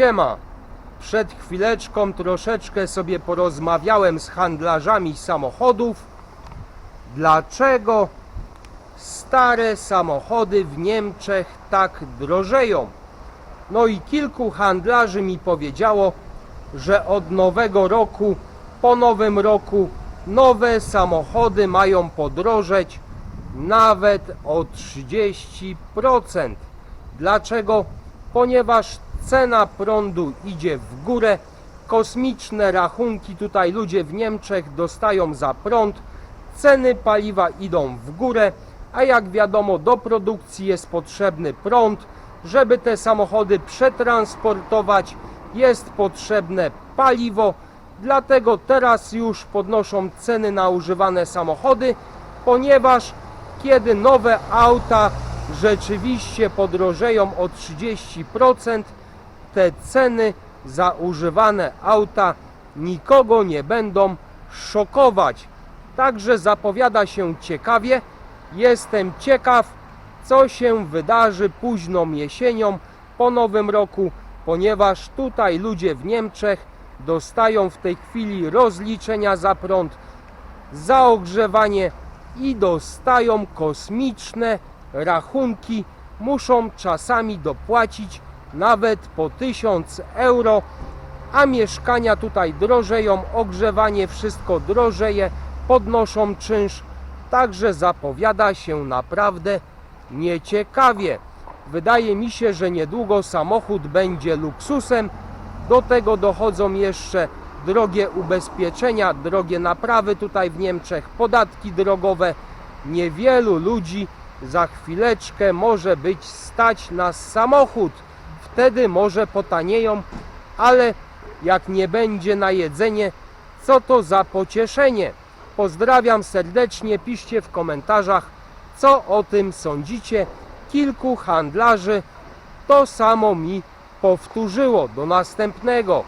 Siema. Przed chwileczką troszeczkę sobie porozmawiałem z handlarzami samochodów. Dlaczego stare samochody w Niemczech tak drożeją? No i kilku handlarzy mi powiedziało, że od nowego roku, po nowym roku, nowe samochody mają podrożeć nawet o 30%. Dlaczego? Ponieważ cena prądu idzie w górę, kosmiczne rachunki tutaj ludzie w Niemczech dostają za prąd, ceny paliwa idą w górę, a jak wiadomo do produkcji jest potrzebny prąd, żeby te samochody przetransportować jest potrzebne paliwo, dlatego teraz już podnoszą ceny na używane samochody, ponieważ kiedy nowe auta rzeczywiście podrożeją o 30%, te ceny za używane auta nikogo nie będą szokować. Także zapowiada się ciekawie. Jestem ciekaw, co się wydarzy późną jesienią po nowym roku, ponieważ tutaj ludzie w Niemczech dostają w tej chwili rozliczenia za prąd, za ogrzewanie i dostają kosmiczne rachunki. Muszą czasami dopłacić nawet po 1000 euro, a mieszkania tutaj drożeją, ogrzewanie wszystko drożeje, podnoszą czynsz, także zapowiada się naprawdę nieciekawie. Wydaje mi się, że niedługo samochód będzie luksusem. Do tego dochodzą jeszcze drogie ubezpieczenia, drogie naprawy tutaj w Niemczech, podatki drogowe. Niewielu ludzi za chwileczkę może być stać na samochód. Wtedy może potanieją, ale jak nie będzie na jedzenie, co to za pocieszenie. Pozdrawiam serdecznie, piszcie w komentarzach, co o tym sądzicie. Kilku handlarzy to samo mi powtórzyło. Do następnego.